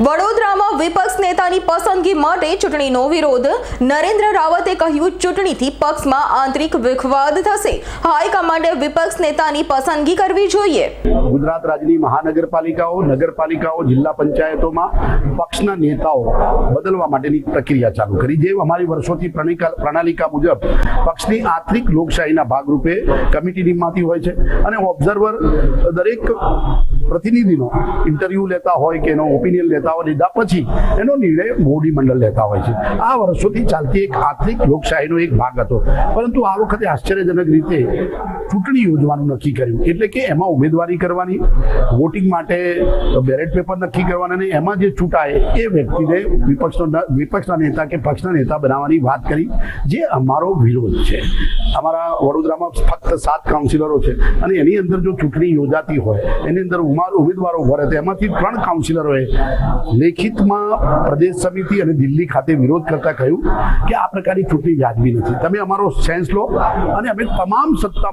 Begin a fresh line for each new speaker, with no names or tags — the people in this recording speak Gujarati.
વડોદરામાં વિપક્ષ નેતાની પસંદગી માટે ચૂંટણીનો વિરોધ. નરેન્દ્ર રાવતે કહ્યું, ચૂંટણીથી પક્ષમાં આંતરિક વિખવાદ થશે. હાઈકમાન્ડે વિપક્ષ નેતાની પસંદગી કરવી જોઈએ.
ગુજરાત રાજ્યની મહાનગરપાલિકાઓ, નગરપાલિકાઓ, જિલ્લા પંચાયતોમાં પક્ષના નેતાઓ બદલવા માટેની પ્રક્રિયા ચાલુ કરી. જે અમારી વર્ષોથી પ્રણાલિકા મુજબ પક્ષની આંતરિક લોકશાહીના ભાગરૂપે કમિટી નિમવાતી હોય છે. અને ઓબ્ઝર્વર દરેક પ્રતિનિધિનો ઇન્ટરવ્યૂ લેતા હોય કે એનો ઓપિનિયન લેતા હોય, લીધા પછી એનો નિર્ણય મોવડી મંડળ લેતા હોય છે. આ વર્ષોથી ચાલતી એક આર્થિક લોકશાહીનો એક ભાગ હતો. પરંતુ આ વખતે આશ્ચર્યજનક રીતે ચૂંટણી યોજવાનું નક્કી કર્યું. એટલે કે એમાં ઉમેદવારી કરવાની વોટિંગ માટે બેલેટ પેપર નક્કી કરવાના અને એમાં જે ચૂંટાય એ વ્યક્તિને વિપક્ષનો વિપક્ષના નેતા કે પક્ષના નેતા બનાવવાની વાત કરી, જે અમારો વિરોધ છે. અમારા વડોદરામાં ફક્ત સાત કાઉન્સિલરો છે અને એની અંદર જો ચૂંટણી યોજાતી હોય, એની અંદર ઉમેદવારો ભરે તો એમાંથી ત્રણ કાઉન્સિલરોએ લેખિતમાં પ્રદેશ સમિતિ અને દિલ્હી ખાતે વિરોધ કરતા કહ્યું કે આ પ્રકારની ચૂંટણી વ્યાજબી નથી. તમે અમારો સેન્સ લો અને અમે તમામ સત્તા